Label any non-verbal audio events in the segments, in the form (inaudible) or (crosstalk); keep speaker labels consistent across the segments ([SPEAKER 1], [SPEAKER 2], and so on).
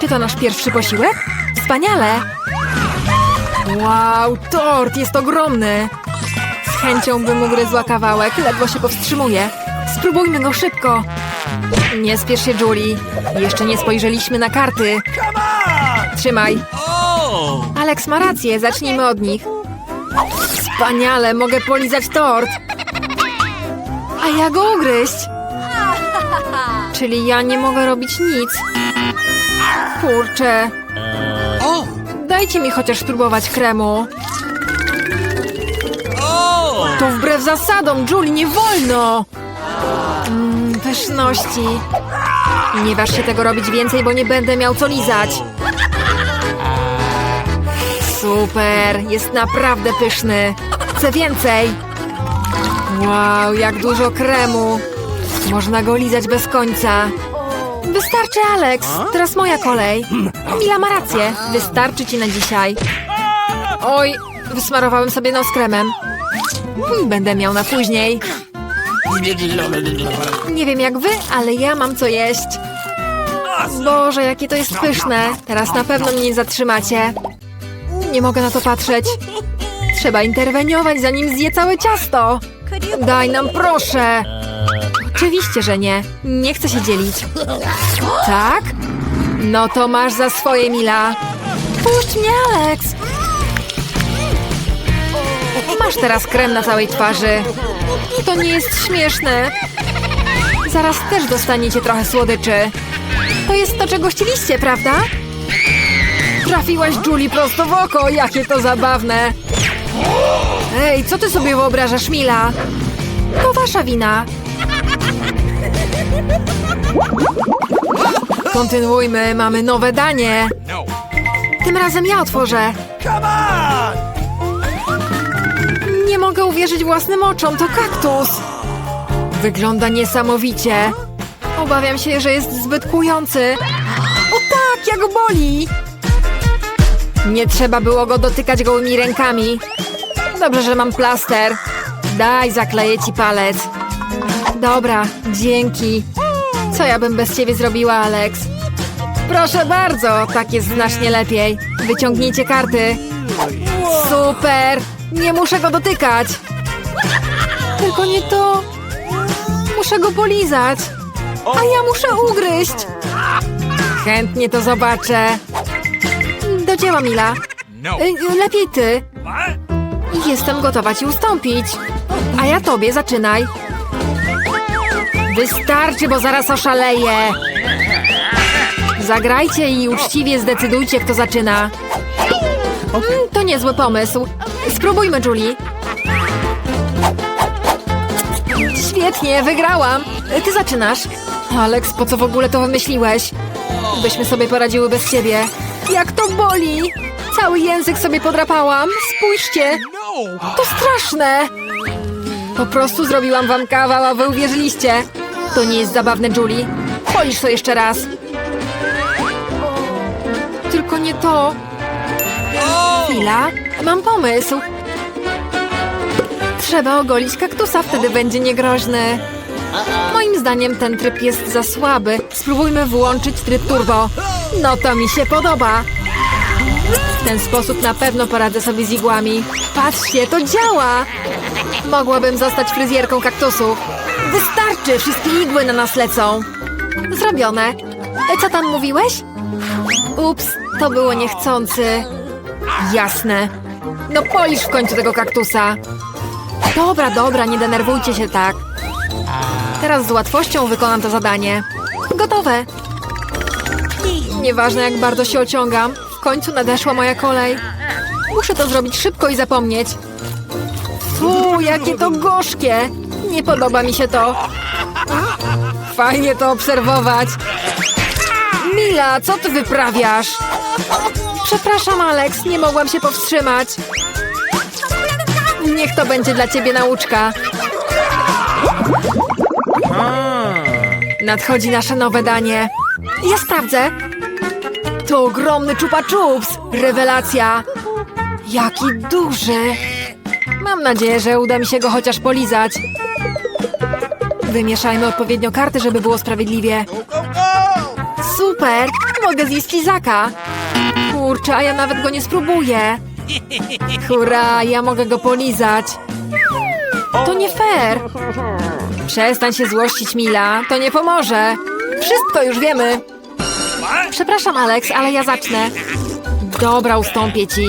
[SPEAKER 1] Czy to nasz pierwszy posiłek? Wspaniale! Wow, tort jest ogromny! Z chęcią bym ugryzła kawałek, ledwo się powstrzymuję. Spróbujmy go szybko! Nie spiesz się, Julie. Jeszcze nie spojrzeliśmy na karty. Trzymaj. Alex ma rację, zacznijmy od nich. Wspaniale, mogę polizać tort. A ja go ugryźć. Czyli ja nie mogę robić nic. Kurczę. Dajcie mi chociaż spróbować kremu. To wbrew zasadom, Julie, nie wolno! Mmm, pyszności. Nie waż się tego robić więcej, bo nie będę miał co lizać. Super, jest naprawdę pyszny. Chcę więcej. Wow, jak dużo kremu. Można go lizać bez końca. Wystarczy, Alex. Teraz moja kolej. Mila ma rację. Wystarczy ci na dzisiaj. Oj, wysmarowałem sobie nos kremem. Będę miał na później. Nie wiem jak wy, ale ja mam co jeść. Boże, jakie to jest pyszne. Teraz na pewno mnie nie zatrzymacie. Nie mogę na to patrzeć. Trzeba interweniować, zanim zje całe ciasto. Daj nam, proszę. Oczywiście, że nie. Nie chcę się dzielić. Tak? No to masz za swoje, Mila. Puść mnie, Alex. Masz teraz krem na całej twarzy. To nie jest śmieszne. Zaraz też dostaniecie trochę słodyczy. To jest to, czego chcieliście, prawda? Trafiłaś Julie prosto w oko, jakie to zabawne. Ej, co ty sobie wyobrażasz, Mila? To wasza wina. Kontynuujmy, mamy nowe danie. Tym razem ja otworzę. Nie mogę uwierzyć własnym oczom, to kaktus. Wygląda niesamowicie. Obawiam się, że jest zbyt kłujący. O tak, jak boli! Nie trzeba było go dotykać gołymi rękami. Dobrze, że mam plaster. Daj, zakleję ci palec. Dobra, dzięki. Co ja bym bez ciebie zrobiła, Alex? Proszę bardzo, tak jest znacznie lepiej. Wyciągnijcie karty. Super! Nie muszę go dotykać. Tylko nie to. Muszę go polizać. A ja muszę ugryźć. Chętnie to zobaczę. Do dzieła, Mila. Y, Lepiej ty. Jestem gotowa ci ustąpić. A ja tobie zaczynaj. Wystarczy, bo zaraz oszaleję. Zagrajcie i uczciwie zdecydujcie, kto zaczyna. Mm, to niezły pomysł. Spróbujmy, Julie. Świetnie, wygrałam. Ty zaczynasz. Alex, po co w ogóle to wymyśliłeś? Byśmy sobie poradziły bez ciebie. Jak to boli! Cały język sobie podrapałam. Spójrzcie. To straszne. Po prostu zrobiłam wam kawał, a wy uwierzyliście. To nie jest zabawne, Julie. Polisz to jeszcze raz. Tylko nie to. Chwila, mam pomysł. Trzeba ogolić kaktusa, wtedy będzie niegroźny. Moim zdaniem ten tryb jest za słaby. Spróbujmy włączyć tryb turbo. No to mi się podoba. W ten sposób na pewno poradzę sobie z igłami. Patrzcie, to działa! Mogłabym zostać fryzjerką kaktusów. Wystarczy, wszystkie igły na nas lecą. Zrobione. E, Co tam mówiłeś? Ups, to było niechcący. Jasne. No polisz w końcu tego kaktusa. Dobra, dobra, nie denerwujcie się tak. Teraz z łatwością wykonam to zadanie. Gotowe. Nieważne jak bardzo się ociągam, w końcu nadeszła moja kolej. Muszę to zrobić szybko i zapomnieć. Fu, jakie to gorzkie! Nie podoba mi się to. Fajnie to obserwować. Mila, co ty wyprawiasz? Przepraszam, Alex, nie mogłam się powstrzymać. Niech to będzie dla ciebie nauczka. Nadchodzi nasze nowe danie. Ja sprawdzę. To ogromny czupa czups. Rewelacja. Jaki duży. Mam nadzieję, że uda mi się go chociaż polizać. Wymieszajmy odpowiednio karty, żeby było sprawiedliwie. Super. Mogę zjeść lizaka. Kurczę, a ja nawet go nie spróbuję. Hurra, ja mogę go polizać. To nie fair. Przestań się złościć, Mila. To nie pomoże. Wszystko już wiemy. Przepraszam, Alex, ale ja zacznę. Dobra, ustąpię ci.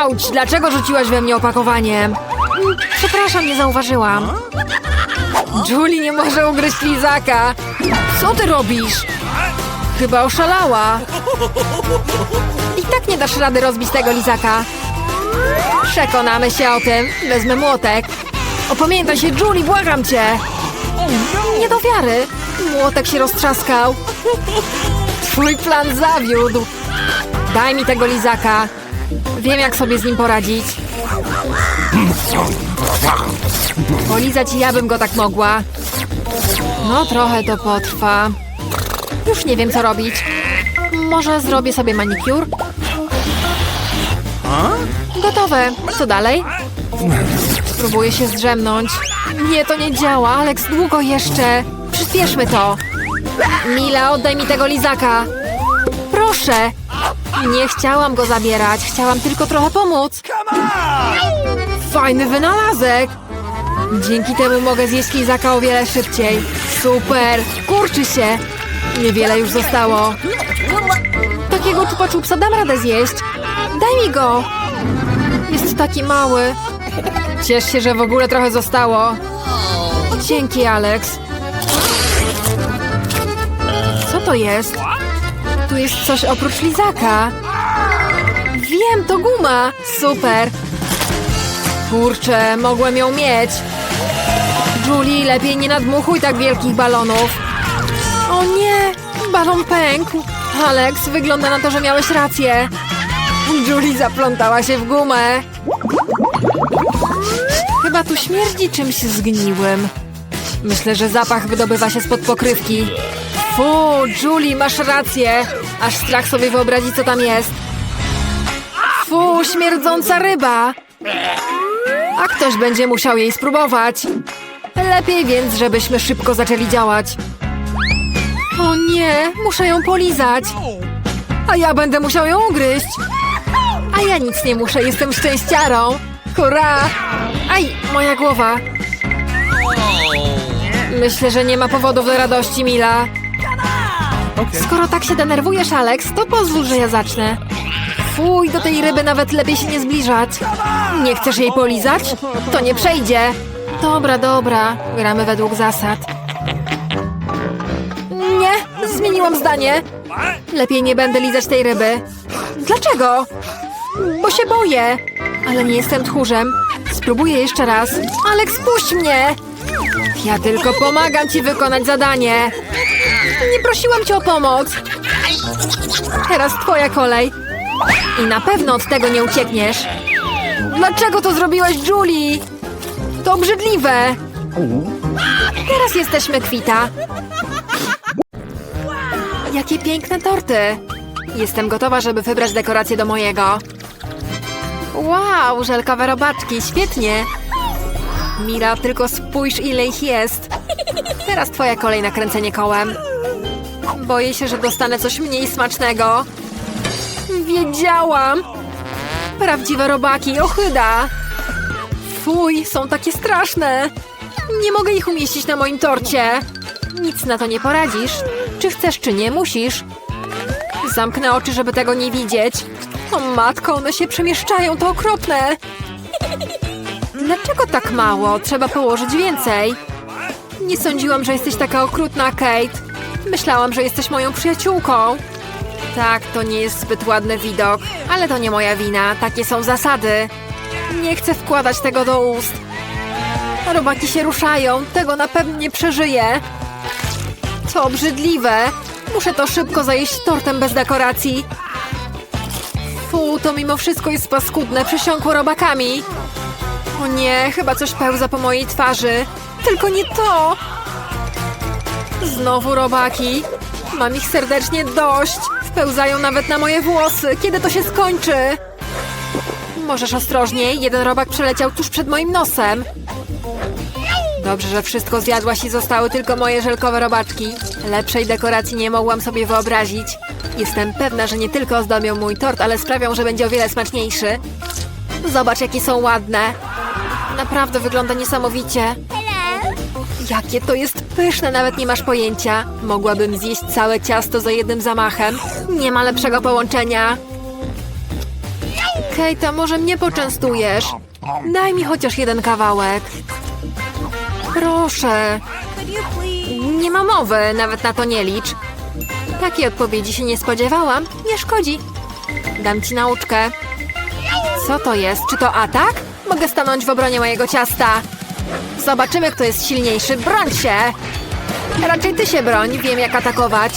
[SPEAKER 1] Auć! Dlaczego rzuciłaś we mnie opakowaniem? Przepraszam, nie zauważyłam. Julie nie może ugryźć lizaka. Co ty robisz? Chyba oszalała. I tak nie dasz rady rozbić tego lizaka. Przekonamy się o tym. Wezmę młotek. Opamiętaj się, Julie, błagam cię. Nie do wiary. Młotek się roztrzaskał. Twój plan zawiódł. Daj mi tego lizaka. Wiem, jak sobie z nim poradzić. Polizać ja bym go tak mogła. No, trochę to potrwa. Już nie wiem, co robić. Może zrobię sobie manikur? Gotowe. Co dalej? Spróbuję się zdrzemnąć. Nie, to nie działa. Alex, długo jeszcze. Przyspieszmy to. Mila, oddaj mi tego lizaka. Proszę. Nie chciałam go zabierać. Chciałam tylko trochę pomóc. Fajny wynalazek. Dzięki temu mogę zjeść lizaka o wiele szybciej. Super. Kurczy się. Niewiele już zostało. Takiego czupa czupsa dam radę zjeść. Daj mi go. Jest taki mały. Ciesz się, że w ogóle trochę zostało. Dzięki, Alex. Co to jest? Tu jest coś oprócz lizaka. Wiem, to guma. Super. Kurczę, mogłem ją mieć. Julie, lepiej nie nadmuchuj tak wielkich balonów. O nie, balon pękł. Alex, wygląda na to, że miałeś rację. Julie zaplątała się w gumę. Chyba tu śmierdzi czymś zgniłym. Myślę, że zapach wydobywa się spod pokrywki. Fu, Julie, masz rację. Aż strach sobie wyobrazić, co tam jest. Fu, śmierdząca ryba. A ktoś będzie musiał jej spróbować. Lepiej więc, żebyśmy szybko zaczęli działać. O nie, muszę ją polizać. A ja będę musiał ją ugryźć. A ja nic nie muszę, jestem szczęściarą. Hurra! Aj, moja głowa. Myślę, że nie ma powodów do radości, Mila. Skoro tak się denerwujesz, Alex, to pozwól, że ja zacznę. Fuj, do tej ryby nawet lepiej się nie zbliżać. Nie chcesz jej polizać? To nie przejdzie. Dobra, dobra. Gramy według zasad. Nie, zmieniłam zdanie. Lepiej nie będę lizać tej ryby. Dlaczego? Bo się boję. Ale nie jestem tchórzem. Spróbuję jeszcze raz. Aleks, puść mnie! Ja tylko pomagam ci wykonać zadanie. Nie prosiłam cię o pomoc. Teraz twoja kolej. I na pewno od tego nie uciekniesz. Dlaczego to zrobiłaś, Julie? To obrzydliwe. Teraz jesteśmy kwita. Jakie piękne torty. Jestem gotowa, żeby wybrać dekorację do mojego. Wow, żelkowe robaczki, świetnie. Mira, tylko spójrz ile ich jest. Teraz twoja kolej na kręcenie kołem. Boję się, że dostanę coś mniej smacznego. Wiedziałam! Prawdziwe robaki, ochyda! Fuj, są takie straszne! Nie mogę ich umieścić na moim torcie! Nic na to nie poradzisz. Czy chcesz, czy nie, musisz. Zamknę oczy, żeby tego nie widzieć. O matko, one się przemieszczają, to okropne! Dlaczego tak mało? Trzeba położyć więcej. Nie sądziłam, że jesteś taka okrutna, Kate. Myślałam, że jesteś moją przyjaciółką. Tak, to nie jest zbyt ładny widok, ale to nie moja wina. Takie są zasady. Nie chcę wkładać tego do ust. Robaki się ruszają, tego na pewno nie przeżyję. To obrzydliwe. Muszę to szybko zajeść tortem bez dekoracji. Fu, to mimo wszystko jest paskudne, przysiąkło robakami. O nie, chyba coś pełza po mojej twarzy. Tylko nie to! Znowu robaki. Mam ich serdecznie dość. Wpełzają nawet na moje włosy. Kiedy to się skończy? Możesz ostrożniej. Jeden robak przeleciał tuż przed moim nosem. Dobrze, że wszystko zjadłaś i zostały tylko moje żelkowe robaczki. Lepszej dekoracji nie mogłam sobie wyobrazić. Jestem pewna, że nie tylko ozdobią mój tort, ale sprawią, że będzie o wiele smaczniejszy. Zobacz, jakie są ładne. Naprawdę wygląda niesamowicie. Jakie to jest pyszne, nawet nie masz pojęcia. Mogłabym zjeść całe ciasto za jednym zamachem. Nie ma lepszego połączenia. Kate, a może mnie poczęstujesz? Daj mi chociaż jeden kawałek. Proszę. Nie ma mowy, nawet na to nie licz. Takiej odpowiedzi się nie spodziewałam. Nie szkodzi. Dam ci nauczkę. Co to jest? Czy to atak? Mogę stanąć w obronie mojego ciasta. Zobaczymy, kto jest silniejszy. Broń się! Raczej ty się broń, wiem jak atakować.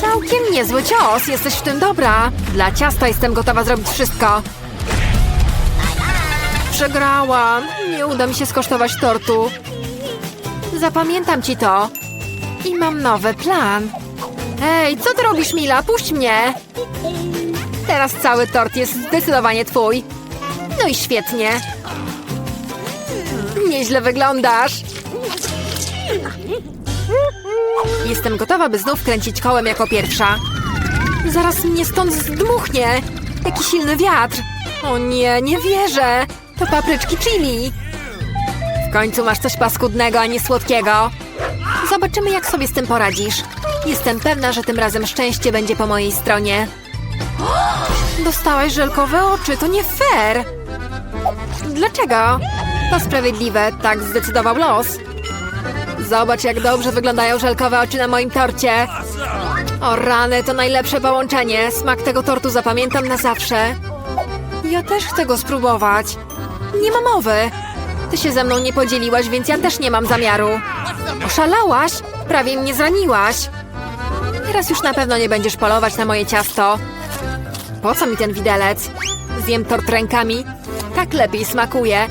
[SPEAKER 1] Całkiem niezły cios, jesteś w tym dobra. Dla ciasta jestem gotowa zrobić wszystko. Przegrałam. Nie uda mi się skosztować tortu. Zapamiętam ci to. I mam nowy plan. Hej, co ty robisz, Mila? Puść mnie! Teraz cały tort jest zdecydowanie twój. No i świetnie. Nieźle wyglądasz. Jestem gotowa, by znów kręcić kołem jako pierwsza. Zaraz mnie stąd zdmuchnie. Jaki silny wiatr. O nie, nie wierzę. To papryczki chili. W końcu masz coś paskudnego, a nie słodkiego. Zobaczymy, jak sobie z tym poradzisz. Jestem pewna, że tym razem szczęście będzie po mojej stronie. Dostałaś żelkowe oczy, to nie fair. Dlaczego? To sprawiedliwe, tak zdecydował los. Zobacz, jak dobrze wyglądają żelkowe oczy na moim torcie. O rany, to najlepsze połączenie. Smak tego tortu zapamiętam na zawsze. Ja też chcę go spróbować. Nie ma mowy. Ty się ze mną nie podzieliłaś, więc ja też nie mam zamiaru. Oszalałaś? Prawie mnie zraniłaś. Teraz już na pewno nie będziesz polować na moje ciasto. Po co mi ten widelec? Zjem tort rękami. Tak lepiej smakuje.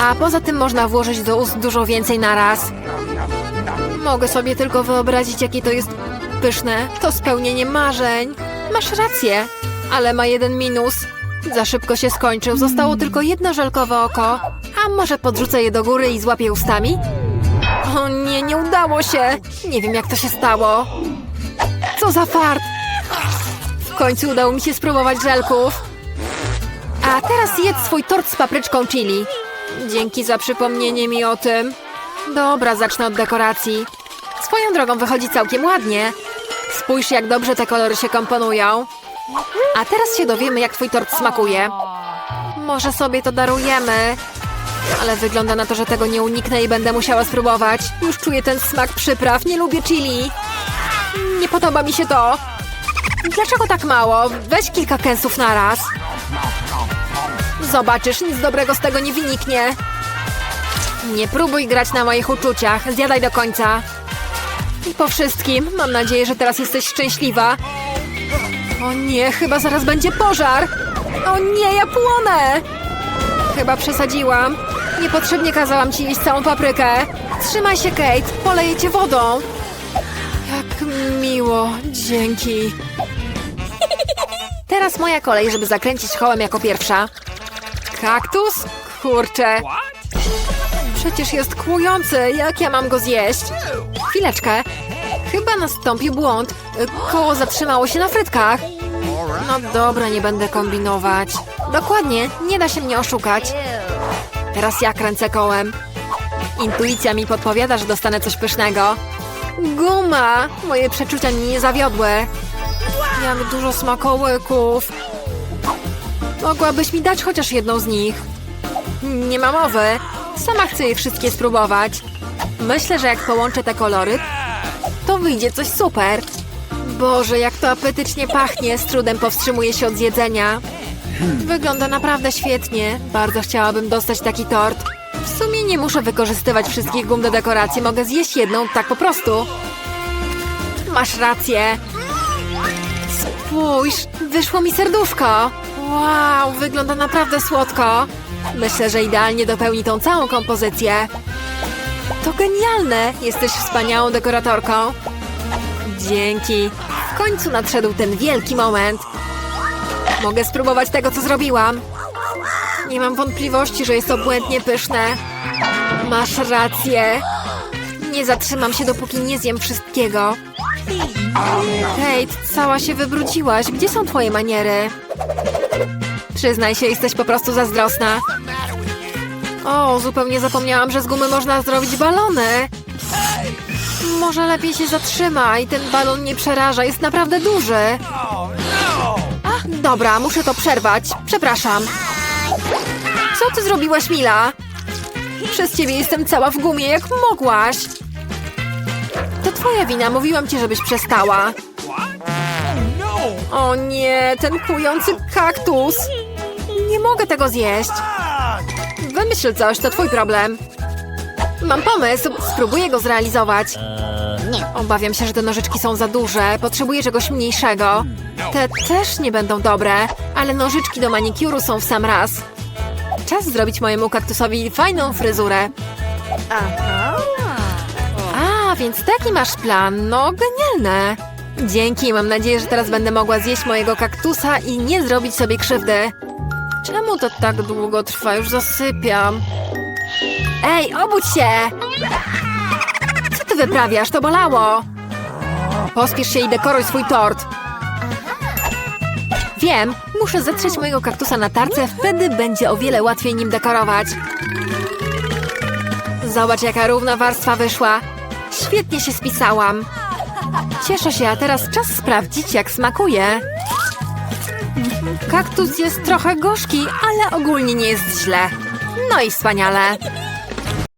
[SPEAKER 1] A poza tym można włożyć do ust dużo więcej naraz. Mogę sobie tylko wyobrazić, jakie to jest pyszne. To spełnienie marzeń. Masz rację, ale ma jeden minus. Za szybko się skończył. Zostało tylko jedno żelkowe oko. A może podrzucę je do góry i złapię ustami? O nie, nie udało się. Nie wiem, jak to się stało. Co za fart. W końcu udało mi się spróbować żelków. A teraz jedz swój tort z papryczką chili. Dzięki za przypomnienie mi o tym. Dobra, zacznę od dekoracji. Swoją drogą wychodzi całkiem ładnie. Spójrz, jak dobrze te kolory się komponują. A teraz się dowiemy, jak twój tort smakuje. Może sobie to darujemy. Ale wygląda na to, że tego nie uniknę i będę musiała spróbować. Już czuję ten smak przypraw. Nie lubię chili. Nie podoba mi się to. Dlaczego tak mało? Weź kilka kęsów na raz. Zobaczysz, nic dobrego z tego nie wyniknie. Nie próbuj grać na moich uczuciach. Zjadaj do końca. I po wszystkim, mam nadzieję, że teraz jesteś szczęśliwa. O nie, chyba zaraz będzie pożar. O nie, ja płonę. Chyba przesadziłam. Niepotrzebnie kazałam ci jeść całą paprykę. Trzymaj się, Kate. Poleję cię wodą. Jak miło. Dzięki. (laughs) Teraz moja kolej, żeby zakręcić kołem jako pierwsza. Kaktus? Kurczę. Przecież jest kłujący. Jak ja mam go zjeść? Chwileczkę. Chyba nastąpił błąd. Koło zatrzymało się na frytkach. No dobra, nie będę kombinować. Dokładnie, nie da się mnie oszukać. Teraz ja kręcę kołem. Intuicja mi podpowiada, że dostanę coś pysznego. Guma! Moje przeczucia mnie nie zawiodły. Jak dużo smakołyków. Mogłabyś mi dać chociaż jedną z nich. Nie ma mowy. Sama chcę je wszystkie spróbować. Myślę, że jak połączę te kolory, to wyjdzie coś super. Boże, jak to apetycznie pachnie, z trudem powstrzymuję się od zjedzenia. Wygląda naprawdę świetnie. Bardzo chciałabym dostać taki tort. W sumie nie muszę wykorzystywać wszystkich gum do dekoracji. Mogę zjeść jedną tak po prostu. Masz rację. Spójrz, wyszło mi serduszko. Wow, wygląda naprawdę słodko. Myślę, że idealnie dopełni tą całą kompozycję. To genialne! Jesteś wspaniałą dekoratorką. Dzięki. W końcu nadszedł ten wielki moment. Mogę spróbować tego, co zrobiłam. Nie mam wątpliwości, że jest to błędnie pyszne. Masz rację. Nie zatrzymam się, dopóki nie zjem wszystkiego. Kate, cała się wybrudziłaś. Gdzie są twoje maniery? Przyznaj się, jesteś po prostu zazdrosna. O, zupełnie zapomniałam, że z gumy można zrobić balony. Może lepiej się zatrzymaj. Ten balon nie przeraża, jest naprawdę duży. Ach, dobra, muszę to przerwać. Przepraszam. Co ty zrobiłaś, Mila? Przez ciebie jestem cała w gumie, jak mogłaś. To twoja wina, mówiłam ci, żebyś przestała. O nie, ten kujący kaktus. Nie mogę tego zjeść. Wymyśl coś, to twój problem. Mam pomysł, spróbuję go zrealizować. Obawiam się, że te nożyczki są za duże. Potrzebuję czegoś mniejszego. Te też nie będą dobre, ale nożyczki do manikuru są w sam raz. Czas zrobić mojemu kaktusowi fajną fryzurę. A, więc taki masz plan. No, genialne. Dzięki, mam nadzieję, że teraz będę mogła zjeść mojego kaktusa i nie zrobić sobie krzywdy. Czemu to tak długo trwa? Już zasypiam. Ej, obudź się! Co ty wyprawiasz? To bolało. Pospiesz się i dekoruj swój tort. Wiem, muszę zetrzeć mojego kaktusa na tarce, wtedy będzie o wiele łatwiej nim dekorować. Zobacz, jaka równa warstwa wyszła. Świetnie się spisałam. Cieszę się, a teraz czas sprawdzić, jak smakuje. Kaktus jest trochę gorzki, ale ogólnie nie jest źle. No i wspaniale.